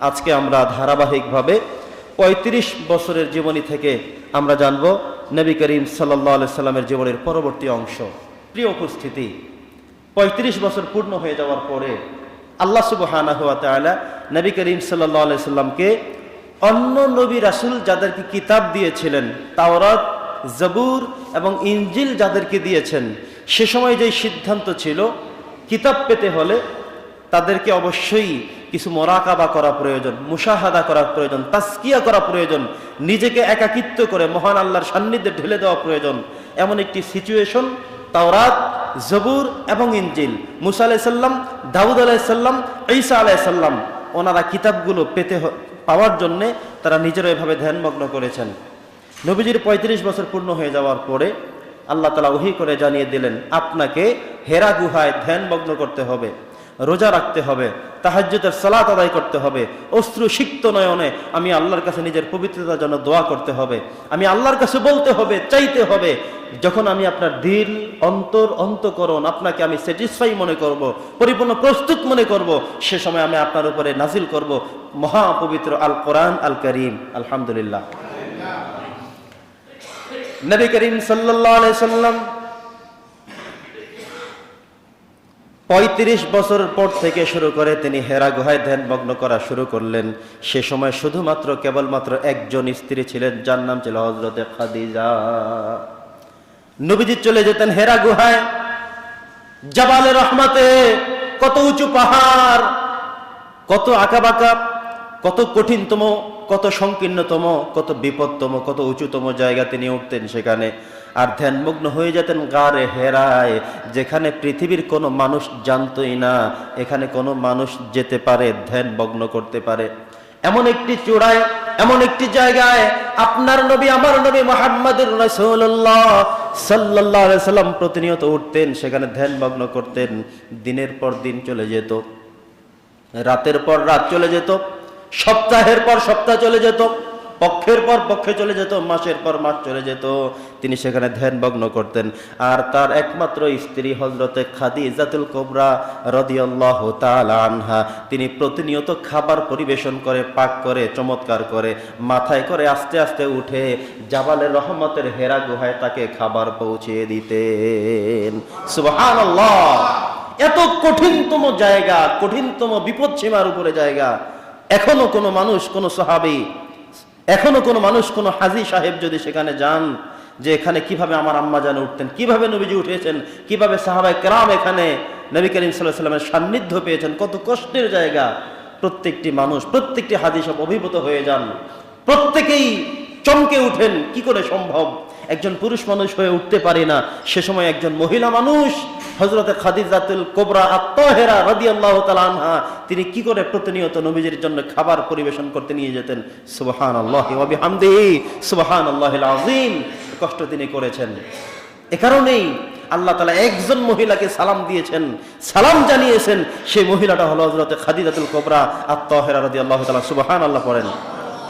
আজকে আমরা ধারাবাহিকভাবে পঁয়ত্রিশ বছরের জীবনী থেকে আমরা জানব নবী করিম সাল্লাহ সাল্লামের জীবনের পরবর্তী অংশ। প্রিয় উপস্থিতি, পঁয়ত্রিশ বছর পূর্ণ হয়ে যাওয়ার পরে আল্লাহ সুবহানাহ ওয়া তাআলা নবী করিম আলাইহি সাল্লামকে অন্য নবী রাসুল যাদেরকে কিতাব দিয়েছিলেন, তাওরাত, জবুর এবং ইনজিল যাদেরকে দিয়েছেন, সে সময় যেই সিদ্ধান্ত ছিল, কিতাব পেতে হলে তাদেরকে অবশ্যই কিছু মরাকাবা করা প্রয়োজন, মুশাহাদা করা প্রয়োজন, তাস্কিয়া করা প্রয়োজন, নিজেকে একাকিত্ব করে মহান আল্লাহর সান্নিধ্যে ঢেলে দেওয়া প্রয়োজন। এমন একটি সিচুয়েশন তাওরাত, জবুর এবং ইনজিল। মুসা আলাইসাল্লাম দাউদ আলাইসাল্লাম ঈসা আলাইসাল্লাম ওনারা কিতাবগুলো পেতে পাওয়ার জন্যে তারা নিজেরা এভাবে ধ্যানমগ্ন করেছেন। নবীজির পঁয়ত্রিশ বছর পূর্ণ হয়ে যাওয়ার পরে আল্লাহ তালা ওহি করে জানিয়ে দিলেন, আপনাকে হেরা গুহায় ধ্যানমগ্ন করতে হবে। রোজা রাখতে হবে তাহাজ্জুদের সালাত আদায় করতে হবে অশ্রু সিক্ত নয়নে আমি আল্লাহর কাছে নিজের পবিত্রতার জন্য দোয়া করতে হবে আমি আল্লাহর কাছে বলতে হবে চাইতে হবে যখন আমি আপনার দিল অন্তর অন্তকরণ আপনাকে আমি স্যাটিসফাই মনে করব পরিপূর্ণ প্রস্তুত মনে করব সে সময় আমি আপনার উপরে নাজিল করব মহাপবিত্র আল কোরআন আল করিম আলহামদুলিল্লাহ। নবী করিম আলাইহি সাল্লাম পঁয়ত্রিশ বছর পর থেকে শুরু করে তিনি হেরা গুহায় ধ্যানমগ্ন করা শুরু করলেন। সে সময় শুধুমাত্র কেবলমাত্র একজন স্ত্রী ছিলেন, যার নাম ছিল হজরতে খাদিজা। নবীজি চলে যেতেন হেরা গুহায়। জাবালে রহমাতে কত উঁচু পাহাড়, কত আঁকাবাঁকা, কত কঠিনতম, কত সংকীর্ণতম, কত বিপদতম, কত উঁচুতম জায়গা তিনি উঠতেন সেখানে। আর ধ্যানমগ্ন হয়ে যেতেন গারে হেরায়, যেখানে পৃথিবীর কোনো মানুষ জানতই না, এখানে কোনো মানুষ যেতে পারে ধ্যান ধ্যানমগ্ন করতে পারে। এমন একটি চূড়ায়, এমন একটি জায়গায় আপনার নবী, আমার নবী মোহাম্মদুর রাসূলুল্লাহ সাল্লাল্লাহু আলাইহি সাল্লাম প্রতিনিয়ত উঠতেন, সেখানে ধ্যান ধ্যানমগ্ন করতেন, দিনের পর দিন চলে যেত, রাতের পর রাত চলে যেত, সপ্তাহের পর সপ্তাহ চলে যেত পক্ষের পর পক্ষে চলে যেত, মাসের পর মাস চলে যেত। তিনি সেখানে ধ্যানমগ্ন করতেন। আর তার একমাত্র স্ত্রী হজরতে খাদিজাতুল কোবরা রদিয়াল্লাহ আনহা, তিনি প্রতিনিয়ত খাবার পরিবেশন করে, পাক করে, চমৎকার করে, মাথায় করে আস্তে আস্তে উঠে জাবালের রহমতের হেরা গুহায় তাকে খাবার পৌঁছিয়ে দিতেন। এত কঠিনতম জায়গা, কঠিনতম বিপদ সীমার উপরে জায়গা। এখনও কোনো মানুষ, কোনো সাহাবি এখনও কোনো মানুষ, কোনো হাজি সাহেব যদি সেখানে যান, যে এখানে কীভাবে আমার আম্মা জান উঠতেন, কীভাবে নবীজি উঠেছেন, কীভাবে সাহাবাই কেরাম এখানে নবী করিম সাল্লাহ সাল্লামের সান্নিধ্য পেয়েছেন, কত কষ্টের জায়গা। প্রত্যেকটি মানুষ, প্রত্যেকটি হাজি সব অভিভূত হয়ে যান। প্রত্যেকেই চমকে উঠেন, কি করে সম্ভব? একজন পুরুষ মানুষ হয়ে উঠতে পারে না, সে সময় একজন মহিলা মানুষ হজরতে খাদিজাতুল কোবরা আত্মহেরা রাদি আল্লাহ আনহা, তিনি কি করে প্রতিনিয়ত নবীজির জন্য খাবার পরিবেশন করতে নিয়ে যেতেন? সুবহান আল্লাহ হামদি সুবহান আল্লাহ আজিম কষ্ট তিনি করেছেন। এ কারণেই আল্লাহ তালা একজন মহিলাকে সালাম দিয়েছেন, সালাম জানিয়েছেন, সেই মহিলাটা হলো হজরতে খাদিজাতুল কোবরা আত্মহেরা রাদি আল্লাহ তালা সুবহান আল্লাহ পড়েন।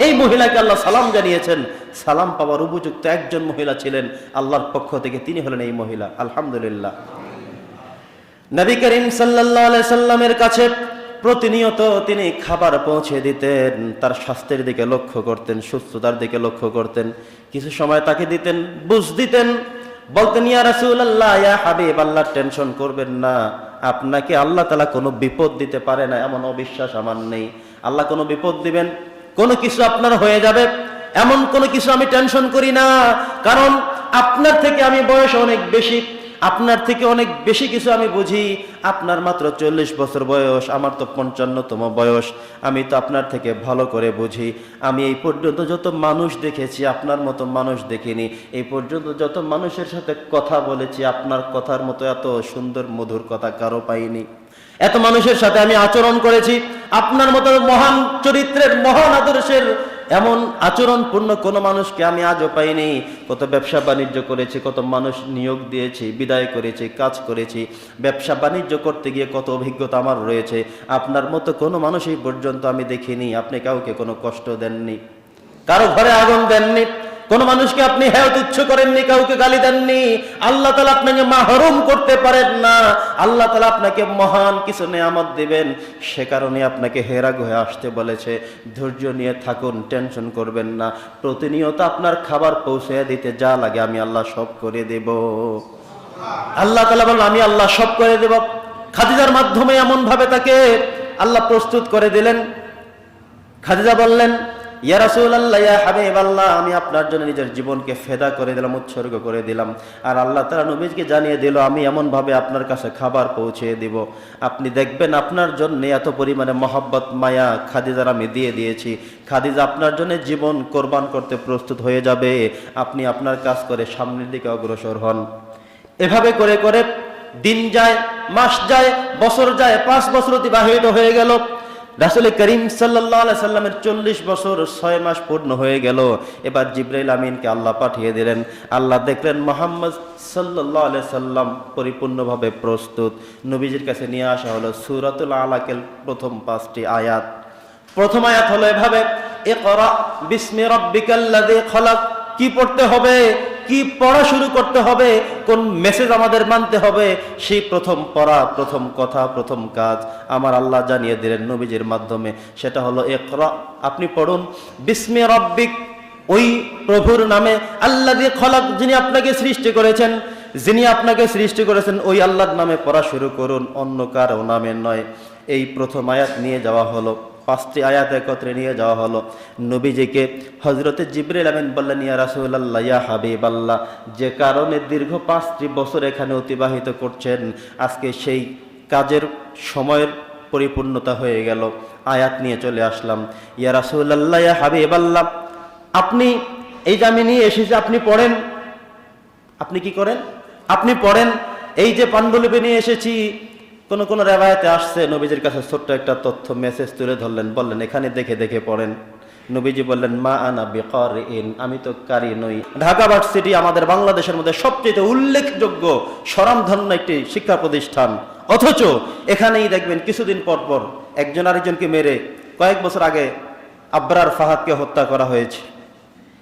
এই মহিলাকে আল্লাহ সালাম জানিয়েছেন, সালাম পাওয়ার উপযুক্ত একজন মহিলা ছিলেন, আল্লাহর পক্ষ থেকে তিনি হলেন এই মহিলা, আলহামদুলিল্লাহ। নবী করিম সাল্লামের কাছে প্রতিনিয়ত তিনি খাবার পৌঁছে দিতেন, তার স্বাস্থ্যের দিকে লক্ষ্য করতেন, সুস্থতার দিকে লক্ষ্য করতেন, কিছু সময় তাকে দিতেন, বুঝ দিতেন, বলতেন, ইয়া রাসূলুল্লাহ, ইয়া হাবিব, আল্লাহ, টেনশন করবেন না, আপনাকে আল্লাহ তালা কোনো বিপদ দিতে পারে না, এমন অবিশ্বাস আমার নেই, আল্লাহ কোনো বিপদ দিবেন, কোনো কিছু আপনার হয়ে যাবে, এমন কোনো কিছু আমি টেনশন করি না, কারণ আপনার থেকে আমি বয়স অনেক বেশি আপনার থেকে অনেক বেশি কিছু আমি বুঝি। আপনার মাত্র চল্লিশ বছর বয়স, আমার তো পঞ্চান্নতম বয়স। আমি তো আপনার থেকে ভালো করে বুঝি। আমি এই পর্যন্ত যত মানুষ দেখেছি, আপনার মতো মানুষ দেখিনি। এই পর্যন্ত যত মানুষের সাথে কথা বলেছি, আপনার কথার মতো এত সুন্দর মধুর কথা কারও পাইনি। এত মানুষের সাথে আমি আচরণ করেছি। আপনার মতো মহান চরিত্রের, মহান আদর্শের এমন আচরণপূর্ণ কোনো মানুষকে আমি আজও পাইনি। কত ব্যবসা বাণিজ্য করেছি, কত মানুষ নিয়োগ দিয়েছি, বিদায় করেছি, কাজ করেছি। ব্যবসা বাণিজ্য করতে গিয়ে কত অভিজ্ঞতা আমার রয়েছে। আপনার মতো কোনো মানুষই পর্যন্ত আমি দেখিনি। আপনি কাউকে কোনো কষ্ট দেননি। কারও ঘরে আগুন দেননি। কোন মানুষকে আপনি হ্যাঁ তুচ্ছ করেননি, কাউকে গালি দেননি, আল্লাহ তালা আপনাকে মাহরুম করতে পারেন না। আল্লাহ তালা আপনাকে মহান কিছু নেয়ামত দিবেন। সে কারণে আপনাকে হেরাগ হয়ে আসতে বলেছে। ধৈর্য নিয়ে থাকুন, টেনশন করবেন না। প্রতিনিয়ত আপনার খাবার পৌঁছে দিতে যা লাগে আমি আল্লাহ সব করে দেব। আল্লাহ তালা বলল, আমি আল্লাহ সব করে দেব। খাদিজার মাধ্যমে এমন ভাবে তাকে আল্লাহ প্রস্তুত করে দিলেন। খাদিজা বললেন ইয়া রাসূলুল্লাহ, ইয়া হাবিবাল্লাহ, আমি আপনার জন্য নিজের জীবনকে ফেদা করে দিলাম, উৎসর্গ করে দিলাম। আর আল্লাহ তাআলা নবীকে জানিয়ে দিল, আমি এমন ভাবে আপনার কাছে খাবার পৌঁছে দিব। আপনি দেখবেন আপনার জন্য এত পরিমাণে মহব্বত, মায়া, খাদিজার আমি দিয়ে দিয়েছি। খাদিজা আপনার জন্য জীবন কোরবান করতে প্রস্তুত হয়ে যাবে। আপনি আপনার কাজ করে সামনের দিকে অগ্রসর হন। এভাবে করে করে দিন যায়, মাস যায়, বছর যায়, পাঁচ বছর অতিবাহিত হয়ে গেল। রাসুল করিম সাল্লাহ সাল্লামের চল্লিশ বছর ছয় মাস পূর্ণ হয়ে গেল। এবার জিব্রাইল আমিনকে আল্লাহ পাঠিয়ে দিলেন। আল্লাহ দেখলেন মোহাম্মদ সাল্লাহ সাল্লাম পরিপূর্ণভাবে প্রস্তুত। নবীজির কাছে নিয়ে আসা হলো সুরাতুল আলাকের প্রথম পাঁচটি আয়াত। প্রথম আয়াত হলো এভাবে, ইকরা বিস্মি রাব্বিকাল্লাযী খলাক। কি পড়তে হবে? কি পড়া শুরু করতে হবে, কোন মেসেজ আমাদের মানতে হবে, সেই প্রথম পড়া, প্রথম কথা, প্রথম কাজ আমার আল্লাহ জানিয়ে দিলেন নবীজির মাধ্যমে। সেটা হলো ইকরা, আপনি পড়ুন, বিস্মে রব্বিক ওই প্রভুর নামে আল্লাহ দিয়ে খলাক যিনি আপনাকে সৃষ্টি করেছেন, যিনি আপনাকে সৃষ্টি করেছেন, ওই আল্লাহর নামে পড়া শুরু করুন, অন্য কারও নামে নয়। এই প্রথম আয়াত নিয়ে যাওয়া হলো। পাঁচটি আয়াত একত্রে নিয়ে যাওয়া হলো। নবীজিকে হজরতে জিবরিল আমিন বললেন, ইয়া রাসূলুল্লাহ, ইয়া হাবিব আল্লাহ যে কারণে দীর্ঘ পাঁচটি বছর এখানে অতিবাহিত করছেন, আজকে সেই কাজের সময়ের পরিপূর্ণতা হয়ে গেল। আয়াত নিয়ে চলে আসলাম। ইয়া রাসূলুল্লাহ, ইয়া হাবিব আল্লাহ আপনি এই যে আমি নিয়ে এসেছি, আপনি পড়েন। আপনি কি করেন? আপনি পড়েন। এই যে পাণ্ডুলিপি নিয়ে এসেছি কোন কোন রেবায়তে আসছে, নবীজির কাছে ছোট্ট একটা তথ্য মেসেজ তুলে ধরলেন, বললেন, এখানে দেখে দেখে পড়েন। নবীজি বললেন, মা আনা বেকর ইন আমি তো কারি নই। ঢাকা ভার্সিটি আমাদের বাংলাদেশের মধ্যে সবচেয়ে উল্লেখযোগ্য স্বরামধন্য একটি শিক্ষা প্রতিষ্ঠান। অথচ এখানেই দেখবেন, কিছুদিন পর পর একজন আরেকজনকে মেরে কয়েক বছর আগে আব্রার ফাহাদকে হত্যা করা হয়েছে।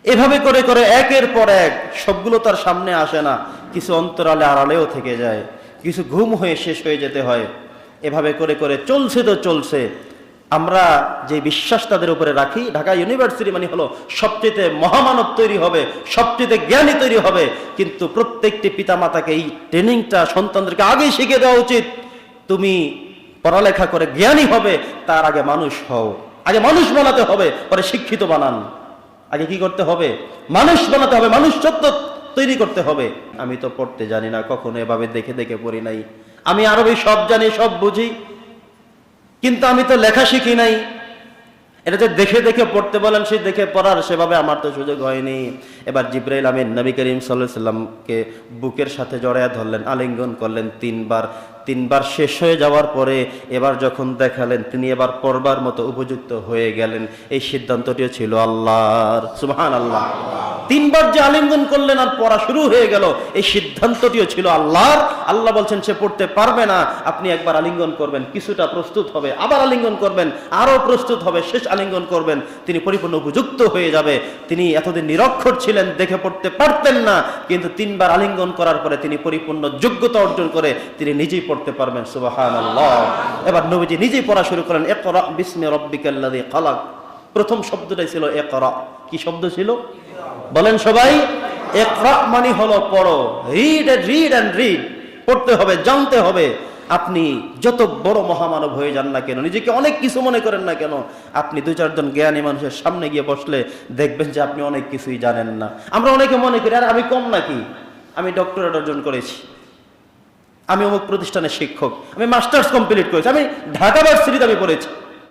এভাবে করে করে একের পর এক সবগুলো তার সামনে আসে না, কিছু অন্তরালে আড়ালেও থেকে যায়। কিছু ঘুম হয়ে শেষ হয়ে যেতে হয়। এভাবে করে করে চলছে তো চলছে। আমরা যে বিশ্বাস তাদের উপরে রাখি, ঢাকা ইউনিভার্সিটি মানে হলো সবচেয়ে মহামানব তৈরি হবে, সবচেয়ে জ্ঞানী তৈরি হবে। কিন্তু প্রত্যেকটি পিতামাতাকে এই ট্রেনিংটা সন্তানদেরকে আগেই শিখে দেওয়া উচিত। তুমি পড়ালেখা করে জ্ঞানী হবে, তার আগে মানুষ হও। আগে মানুষ বানাতে হবে, পরে শিক্ষিত বানান। আগে কি করতে হবে? মানুষ বানাতে হবে, মানুষ সত্য তৈরি করতে হবে। আমি তো পড়তে জানি না, কখনো এভাবে দেখে দেখে পড়ি নাই। আমি আরবি সব জানি, সব বুঝি। কিন্তু আমি তো লেখা শিখি নাই। এটা যে দেখে দেখে পড়তে বলেন সে দেখে পড়ার সেভাবে আমার তো সুযোগ হয়নি। এবার জিব্রাইল আমিন নবী করিম সাল্লাহ সাল্লামকে বুকের সাথে জড়াইয়া ধরলেন, আলিঙ্গন করলেন তিনবার। তিনবার শেষ হয়ে যাওয়ার পরে এবার যখন দেখালেন, তিনি এবার পড়বার মতো উপযুক্ত হয়ে গেলেন। এই সিদ্ধান্তটিও ছিল আল্লাহর। সুবহান আল্লাহ তিনবার যে আলিঙ্গন করলেন আর পড়া শুরু হয়ে গেল, এই সিদ্ধান্তটিও ছিল আল্লাহর। আল্লাহ বলছেন, সে পড়তে পারবে না। আপনি একবার আলিঙ্গন করবেন। কিছুটা প্রস্তুত হবে, আবার আলিঙ্গন করবেন আরও প্রস্তুত হবে, শেষ আলিঙ্গন করবেন। তিনি পরিপূর্ণ উপযুক্ত হয়ে যাবে। তিনি এতদিন নিরক্ষর ছিলেন, দেখে পড়তে পারতেন না। কিন্তু তিনবার আলিঙ্গন করার পরে তিনি পরিপূর্ণ যোগ্যতা অর্জন করে তিনি নিজেই পড়তে পারবেন সুবাহান এবার নবীজি নিজেই পড়া শুরু করেন একরা বিস্মে রব্বিকাল্লাযী খালাক। প্রথম শব্দটাই ছিল একরা কি শব্দ ছিল? বলেন সবাই একরা মানে হলো পড়ো। Read and read and read পড়তে হবে, জানতে হবে। আপনি যত বড় মহামানব হয়ে যান না কেন, নিজেকে অনেক কিছু মনে করেন না কেন, আপনি দু চারজন জ্ঞানী মানুষের সামনে গিয়ে বসলে দেখবেন যে আপনি অনেক কিছুই জানেন না। আমরা অনেকে মনে করি, আর আমি কম নাকি? আমি ডক্টরেট অর্জন করেছি। আমি অমুক প্রতিষ্ঠানের শিক্ষক আমি মাস্টার্স কমপ্লিট করেছি আমি ঢাকা ভার্সিটিতে আমি পড়েছি।